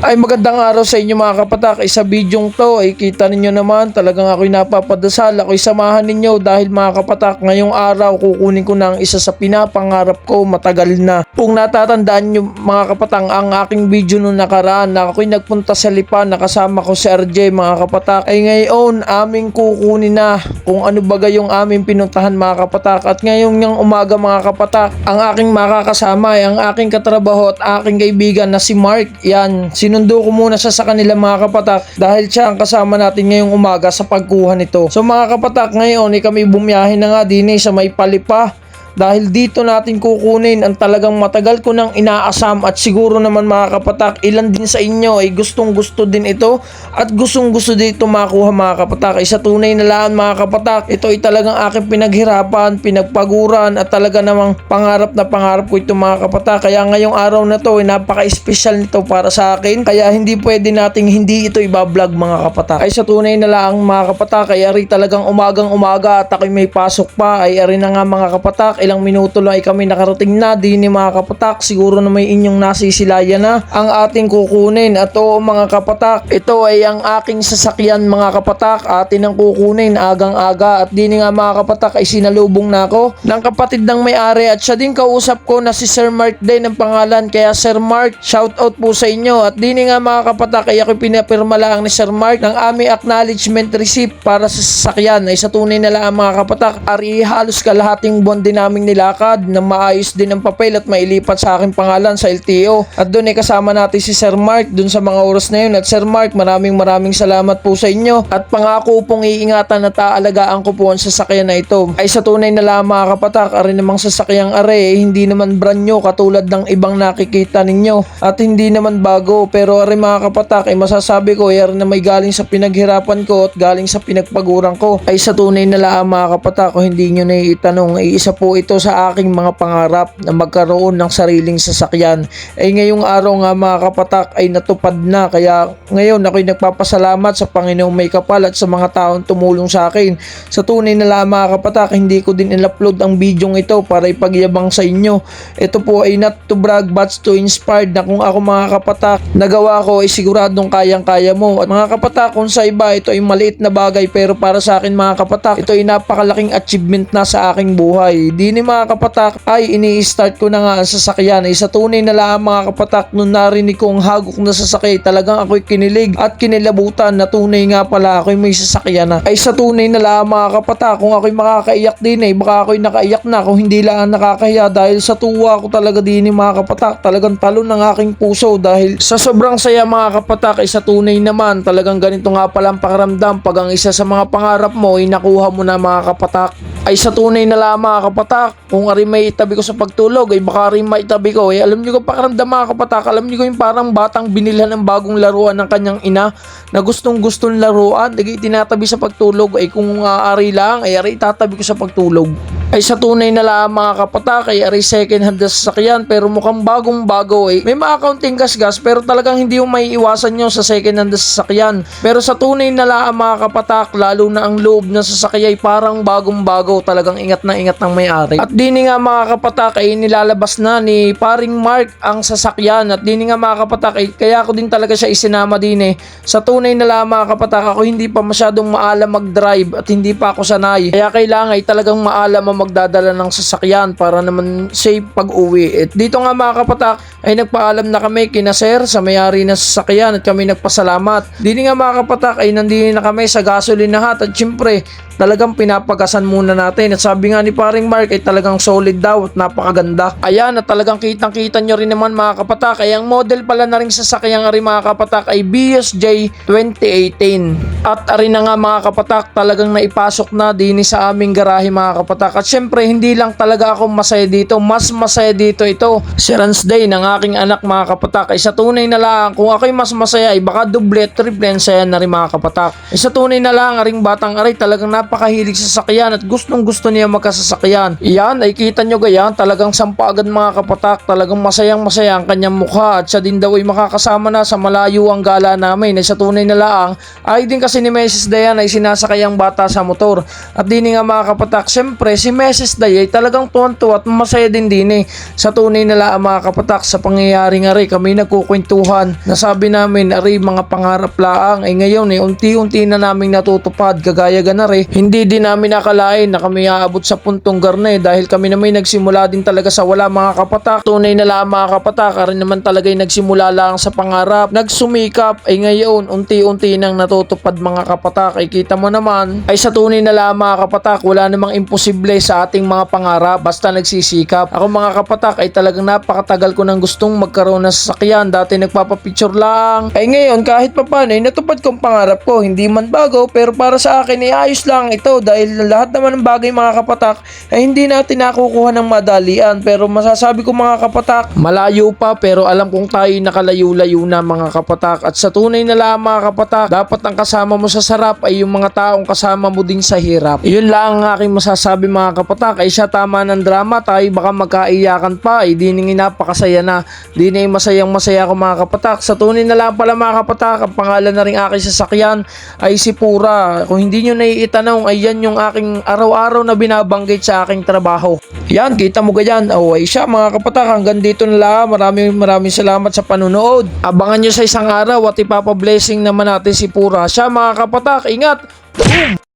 Ay magandang araw sa inyo mga kapatak. Sa bidyong to ay kita ninyo naman talagang ako'y napapadasal. Ako'y samahan ninyo dahil mga kapatak ngayong araw kukunin ko ang isa sa pinapangarap ko matagal na. Kung natatandaan nyo mga kapatang ang aking video nung nakaraan na ako'y nagpunta sa Lipa nakasama ko si RJ mga kapatak. Ay ngayon aming kukunin na kung ano ba yung aming pinuntahan mga kapatak. At ngayon ng umaga mga kapatak ang aking makakasama ay ang aking katrabaho at aking kaibigan na si Mark. Yan, sinundo ko muna siya sa kanila mga kapatak dahil siya ang kasama natin ngayong umaga sa pagkuha nito. So mga kapatak, ngayon ay kami bumiyahe na nga din eh, sa may palipa dahil dito natin kukunin ang talagang matagal ko nang inaasam at siguro naman mga kapatak ilan din sa inyo ay gustong gusto din ito at gustong gusto dito makuha mga kapatak. Ay sa tunay na laan mga kapatak. Ito ay talagang aking pinaghirapan pinagpaguran at talaga namang pangarap na pangarap ko ito mga kapatak. Kaya ngayong araw na to ay napaka-special nito para sa akin. Kaya hindi pwede nating hindi ito ibablog mga kapatak. Ay sa tunay na lang mga kapatak ay ari talagang umagang umaga at ako'y may pasok pa. Ay ari na nga mga kapatak ilang minuto lang ay kami nakarating na di ni mga kapatak siguro na may inyong nasisilayan na ang ating kukunin. At oo mga kapatak ito ay ang aking sasakyan mga kapatak. Atin ang kukunin agang aga at di ni nga mga kapatak ay sinalubong na ako ng kapatid ng may-ari. At siya din kausap ko na si Sir Mark din ang pangalan. Kaya Sir Mark shout out po sa inyo. At di ni nga mga kapatak ay ako pinapirma lang ni Sir Mark ng aming acknowledgement receipt para sa sasakyan. Ay sa tunay na lang mga kapatak ari halos kalahating buwan din naming nilakad na maayos din ang papel at mailipat sa aking pangalan sa LTO. At doon ay kasama natin si Sir Mark doon sa mga oras na yun. At Sir Mark, maraming maraming salamat po sa inyo. At pangako pong iingatan at aalagaan ko po ang sasakyan na ito. Ay sa tunay na lang mga kapatak, ari namang sasakyang are, eh, hindi naman brand new katulad ng ibang nakikita ninyo. At hindi naman bago. Pero ari mga kapatak, ay masasabi ko, ay na may galing sa pinaghirapan ko at galing sa pinagpaguran ko. Ay sa tunay na lang mga kapatak, kung hindi nyo na itanong, ay isa po ito sa aking mga pangarap na magkaroon ng sariling sasakyan. Ay ngayong araw nga mga kapatak ay natupad na kaya ngayon ako'y nagpapasalamat sa Panginoong may kapal at sa mga taong tumulong sa akin. Sa tunay na lang mga kapatak hindi ko din in-upload ang bidyong ito para ipagyabang sa inyo. Ito po ay not to brag but to inspired na kung ako mga kapatak nagawa ko ay siguradong kayang-kaya mo. At mga kapatak kung sa iba ito ay maliit na bagay pero para sa akin mga kapatak ito ay napakalaking achievement na sa aking buhay. Di ni mga kapatak ay ini-start ko na nga ang sasakyan. Ay sa tunay na lang mga kapatak nung narinig ko ang hagok na sasakay talagang ako'y kinilig at kinilabutan na tunay nga pala ako'y may sasakyan na. Ay sa tunay na lang mga kapatak kung ako'y makakaiyak din eh baka ako'y nakaiyak na. Kung hindi lang nakakahiya dahil sa tuwa ko talaga din ni mga kapatak talagang talo ng aking puso. Dahil sa sobrang saya mga kapatak ay sa tunay naman talagang ganito nga palang pakiramdam. Pag ang isa sa mga pangarap mo ay nakuha mo na mga kapatak ay sa tunay na lang mga kapatak kung ari may itabi ko sa pagtulog ay baka rin maitabi ko. Eh alam niyo ko pakiramdam mga kapatak alam niyo ko yung parang batang binilhan ng bagong laruan ng kanyang ina na gustong gustong laruan. Lagi tinatabi sa pagtulog ay kung uh, ari lang ay ari itatabi ko sa pagtulog ay sa tunay na lang mga kapatak ay ari second hand na sasakyan pero mukhang bagong bago eh. May mga kaunting gasgas pero talagang hindi yung may iwasan nyo sa second hand na sasakyan. Pero sa tunay na lang mga kapatak lalo na ang loob ng sasakyan ay parang bagong bago talagang ingat na ingat ng may-ari. At dini nga mga kapatak ay nilalabas na ni paring Mark ang sasakyan. At dini nga mga kapatak ay kaya ko din talaga siya isinama din eh. Sa tunay na lang mga kapatak ako hindi pa masyadong maalam mag-drive at hindi pa ako sanay. Kaya kailangan ay talagang maalam ang magdadala ng sasakyan para naman safe pag uwi at dito nga mga kapatak ay nagpaalam na kami kina sir sa may-ari ng sasakyan at kami nagpasalamat dini nga mga kapatak ay nandini na kami sa gasolinahan at syempre talagang pinapagasan muna natin. At sabi nga ni paring Mark ay talagang solid daw at napakaganda. Ayan at talagang kitang kita nyo rin naman mga kapatak. Ay ang model pala na rin sasakyang rin mga kapatak ay BSJ 2018. At arin na nga mga kapatak talagang naipasok na din sa aming garahe mga kapatak. At syempre hindi lang talaga ako masaya dito. Mas masaya dito ito. Si Rans Day ng aking anak mga kapatak. Ay sa tunay na lang kung ako'y mas masaya ay baka double triple ang saya na rin mga kapatak. Ay sa tunay na lang aring batang aray talagang napakahilig sa sakyan at gustong gusto niya magkasasakyan. Iyan ay kita nyo gayan talagang sampa agad mga kapatak talagang masayang masaya ang kanyang mukha at siya din daw ay makakasama na sa malayo ang gala namin ay sa tunay na laang ay din kasi ni Mrs. Dayan ay sinasakay ang bata sa motor. At dini nga mga kapatak, syempre si Mrs. Day ay talagang tuwan-tuwa at masaya din din eh. Sa tunay na laan mga kapatak sa pangyayari nga rin kami nagkukwentuhan. Nasabi namin ari mga pangarap laang ay ngayon eh unti-unti na namin natutupad kagaya gana rin. Hindi din namin nakalain na kami aabot sa puntong garne dahil kami na may nagsimula din talaga sa wala mga kapatak. Tunay na laan mga kapatak, ari naman talaga ay nagsimula lang sa pangarap. Nagsumikap ay ngayon unti-unti nang natutupad mga kapatak. Ay kita mo naman ay sa tunay na laan mga kapatak wala namang imposible sa ating mga pangarap basta nagsisikap. Ako mga kapatak ay talagang napakatagal ko nang gustong magkaroon ng sasakyan. Dati nagpapapicture lang. Ay ngayon kahit papano ay natupad kong pangarap ko. Hindi man bago pero para sa akin ay ayos lang ito dahil lahat naman ng bagay mga kapatak ay hindi natin nakukuha ng madalian. Pero masasabi ko mga kapatak, malayo pa pero alam kong tayo nakalayo-layo na mga kapatak. At sa tunay na lang mga kapatak, dapat ang kasama mo sa sarap ay yung mga taong kasama mo din sa hirap. Yun lang ang aking masasabi mga kapatak. Ay siya tama ng drama tayo baka magkaiyakan pa. Ay di nang napakasaya na. Di na masayang masaya ako mga kapatak. Sa tunay na lang pala mga kapatak, ang pangalan na rin aking sasakyan ay si Pura. Kung hindi nyo naiitanong ay yan yung aking araw-araw na binabanggit sa aking trabaho. Yan, kita mo ganyan. Oh, ay siya mga kapatak, hanggang dito na lang. Maraming maraming salamat sa panunood. Abangan nyo sa isang araw at ipapa-blessing naman natin si Pura. Siya mga kapatak, ingat! Boom!